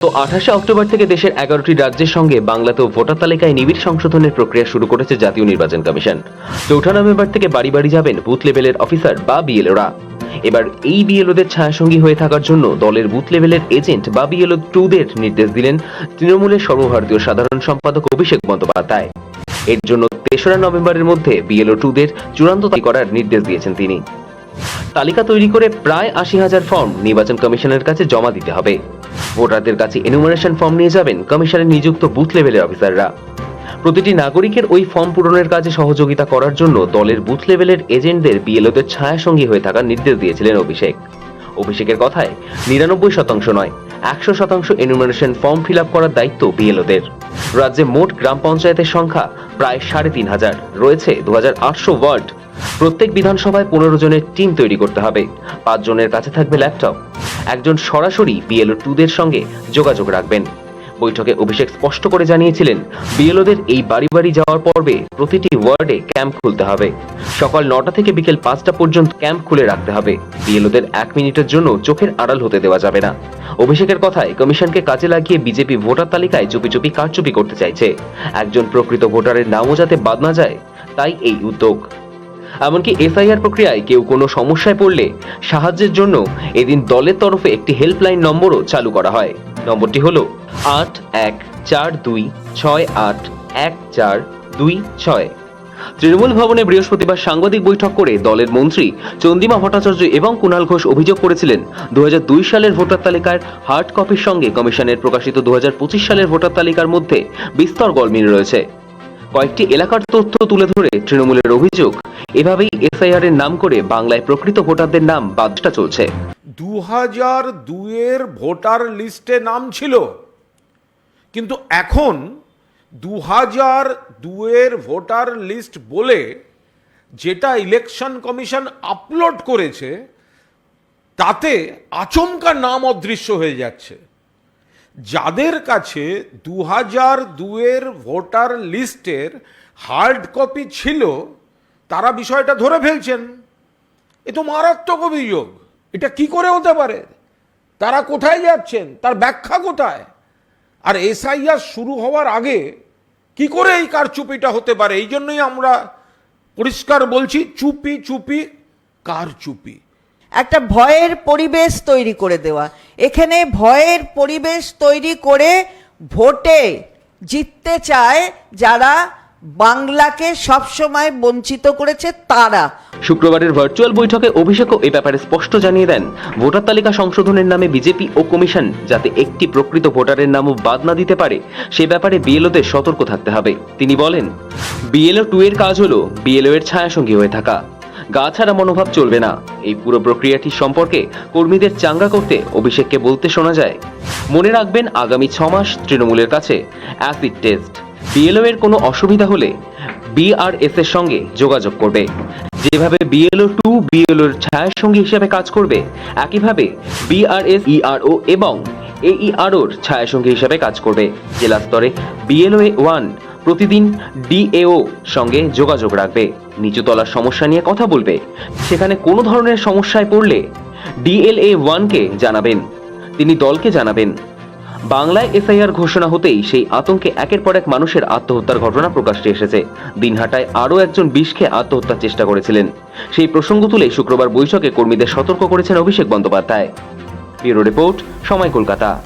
তো আঠাশে অক্টোবর থেকে দেশের এগারোটি রাজ্যের সঙ্গে বাংলাতেও ভোটার তালিকায় নিবিড় সংশোধনের প্রক্রিয়া শুরু করেছে জাতীয় নির্বাচন কমিশন। চৌঠা নভেম্বর থেকে বাড়ি বাড়ি যাবেন বুথ লেভেলের অফিসার বা বিএলওরা। এবার এই বিএলওদের ছায়াসঙ্গী হয়ে থাকার জন্য দলের বুথ লেভেলের এজেন্ট বা বিএলও টুদের নির্দেশ দিলেন তৃণমূলের সর্বভারতীয় সাধারণ সম্পাদক অভিষেক বন্দ্যোপাধ্যায়। এর জন্য তেসরা নভেম্বরের মধ্যে বিএলও টুদের চূড়ান্ত করার নির্দেশ দিয়েছেন তিনি। তালিকা তৈরি করে প্রায় আশি হাজার ফর্ম নির্বাচন কমিশনের কাছে জমা দিতে হবে। ভোটারদের কাছে এনুমারেশন ফর্ম নিয়ে যাবেন কমিশনের নিযুক্ত বুথ লেভেলের অফিসাররা প্রতিটি নাগরিকের ওই ফর্ম পূরণের কাজে সহযোগিতা করার জন্য দলের বুথ লেভেলের এজেন্টদের বিএলওদের ছায়াসঙ্গী হয়ে থাকার নির্দেশ দিয়েছিলেন অভিষেক। অভিষেকের কথায়, নিরানব্বই শতাংশ নয়, একশো শতাংশ এনুমারেশন ফর্ম ফিল করার দায়িত্ব বিএলওদের রাজ্যে মোট গ্রাম পঞ্চায়েতের সংখ্যা প্রায় সাড়ে তিন হাজার, রয়েছে দু হাজার আটশো ওয়ার্ড। প্রত্যেক বিধানসভায় পনেরো জনের টিম তৈরি করতে হবে, পাঁচ জনের কাছে থাকবে ল্যাপটপ একজন সরাসরি বিএলও টুদের সঙ্গে যোগাযোগ রাখবেন। বৈঠকে অভিষেক স্পষ্ট করে জানিয়েছিলেন, বিএলওদের এই বাড়ি বাড়ি যাওয়ার পর্বে প্রতিটি ওয়ার্ডে ক্যাম্প খুলতে হবে। সকাল নটা থেকে বিকেল পাঁচটা পর্যন্ত ক্যাম্প খুলে রাখতে হবে। বিএলওদের এক মিনিটের জন্য চোখের আড়াল হতে দেওয়া যাবে না। অভিষেকের কথায় কমিশনকে কাজে লাগিয়ে বিজেপি ভোটার তালিকায় চুপি চুপি কারচুপি করতে চাইছে। একজন প্রকৃত ভোটারের নামও যাতে বাদ না যায়, তাই এই উদ্যোগ। এমনকি এসআইআর প্রক্রিয়ায় কেউ কোনো সমস্যায় পড়লে সাহায্যের জন্য এদিন দলের তরফে একটি হেল্পলাইন নম্বরও চালু করা হয়। নম্বরটি হল আট এক চার দুই ছয় আট এক চার দুই ছয়। তৃণমূল ভবনে বৃহস্পতিবার সাংবাদিক বৈঠক করে দলের মন্ত্রী চন্দিমা ভট্টাচার্য এবং কুণাল ঘোষ অভিযোগ করেছিলেন দু হাজার দুই সালের ভোটার তালিকার হার্ড কপির সঙ্গে কমিশনের প্রকাশিত দু হাজার পঁচিশ সালের ভোটার তালিকার মধ্যে বিস্তর গলমিল রয়েছে। কয়েকটি এলাকার তথ্য তুলে ধরে তৃণমূলের অভিযোগ, এভাবেই এসআইআর এর নাম করে বাংলায় প্রকৃত ভোটারদের নাম বাদটা চলছে। দু হাজার দুয়ের ভোটার লিস্টে নাম ছিল। কিন্তু এখন দু হাজার দুয়ের ভোটার লিস্ট বলে যেটা ইলেকশন কমিশন আপলোড করেছে, তাতে আচমকা নাম অদৃশ্য হয়ে যাচ্ছে। যাদের কাছে দু হাজার দুয়ের ভোটার লিস্টের হার্ড কপি ছিল, তারা বিষয়টা ধরে ফেলছেন। এ তো মারাত্মক অভিযোগ। এটা কি করে হতে পারে? তারা কোথায় যাচ্ছেন? তার ব্যাখ্যা কোথায়? আর এসআইআর শুরু হওয়ার আগে কি করে এই কারচুপিটা হতে পারে? এই জন্যই আমরা পরিষ্কার বলছি, চুপি চুপি কারচুপি। একটা ভয়ের পরিবেশ তৈরি করে দেওয়া। এখানে ভয়ের পরিবেশ তৈরি করে ভোটে জিততে চায় যারা বাংলাকে সবসময় বঞ্চিত করেছে তারা। শুক্রবারের ভার্চুয়াল বৈঠকে অভিষেকও এ ব্যাপারে স্পষ্ট জানিয়ে দেন। ভোটার তালিকা সংশোধনের নামে বিজেপি ও কমিশন যাতে একটি প্রকৃত ভোটারের নামও বাদ না দিতে পারে, সে ব্যাপারে বিএলওদের সতর্ক থাকতে হবে। তিনি বলেন, বিএলও টু এর কাজ হলো বিএলও এর ছায়াসঙ্গী হয়ে থাকা। গা ছাড়া মনোভাব চলবে না। এই পুরো প্রক্রিয়াটি সম্পর্কে কর্মীদের চাঙ্গা করতে অভিষেককে বলতে শোনা যায়। মনে রাখবেন, আগামী ছ মাস তৃণমূলের কাছে অ্যাসিড টেস্ট বিএলও এর কোনো অসুবিধা হলে বিআরএস এর সঙ্গে যোগাযোগ করবে। যেভাবে বিএলও টু বিএলও এর ছায়াসঙ্গী হিসেবে কাজ করবে, একইভাবে বিআরএস ইআরও এবং এইআরওর ছায়াসঙ্গী হিসেবে কাজ করবে। জেলা স্তরে বিএলও ওয়ান প্রতিদিন ডিএও সঙ্গে যোগাযোগ রাখবে। নিচুতলার সমস্যা নিয়ে কথা বলবে। সেখানে কোনো ধরনের সমস্যায় পড়লে ডিএলএ ওয়ানকে জানাবেন। তিনি দলকে জানাবেন। বাংলায় এসআইআর ঘোষণা হতেই সেই আতঙ্কে একের পর এক মানুষের আত্মহত্যার ঘটনা প্রকাশ্যে এসেছে। দিনহাটায় আরও একজন বিষকে আত্মহত্যার চেষ্টা করেছিলেন। সেই প্রসঙ্গ তুলে শুক্রবার বৈঠকে কর্মীদের সতর্ক করেছেন অভিষেক বন্দ্যোপাধ্যায়। ব্যুরো রিপোর্ট সময় কলকাতা।